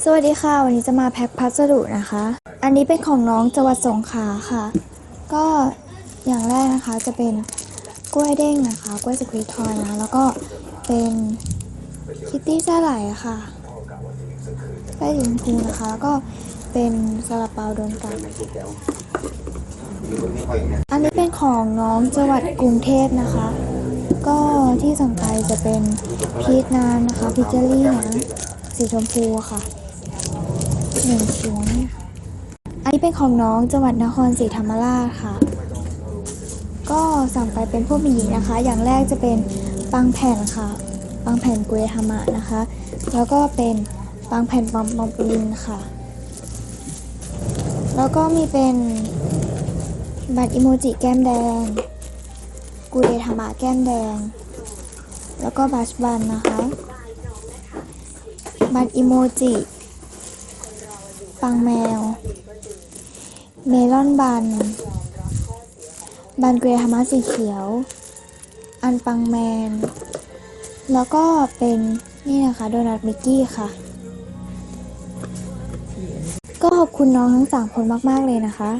สวัสดีค่ะ วันนี้จะมาแพ็คพัสดุนะคะ อันนี้เป็นของน้องจังหวัดสงขลาค่ะ ก็อย่างแรกนะคะจะเป็นกล้วยเด้งนะคะ กล้วยสควีททอยนะแล้วก็เป็นคิตตี้แซ่ไหลค่ะแป้งสีชมพูนะคะ แล้วก็เป็นซาลาเปาโดนกันอันนี้เป็นของน้องจังหวัดกรุงเทพนะคะ ก็ที่สั่งไปจะเป็นพีชนานนะคะพิจเจอรี่นะสีชมพูค่ะ หนึ่งชิ้นอันนี้เป็นของน้องจังหวัดนครศรีธรรมราชค่ะ ก็สั่งไปเป็นพวกหมีนะคะ อย่างแรกจะเป็นปังแผ่นค่ะ ปังแผ่นเกรฮามะนะคะ แล้วก็เป็นปังแผ่นปอมปอมลินค่ะ แล้วก็มีเป็นบัตรอิโมจิแก้มแดง กูเดธามะแก้มแดง แล้วก็บัชบันนะคะ บัตรอิโมจิ ปังแมว เมลอนบัน บันเกรฮามาสีเขียว อันปังแมน แล้วก็เป็นนี่นะคะโดนัทมิกกี้ค่ะ ก็ขอบคุณน้องทั้งสามคนมาก ๆ เลยนะคะ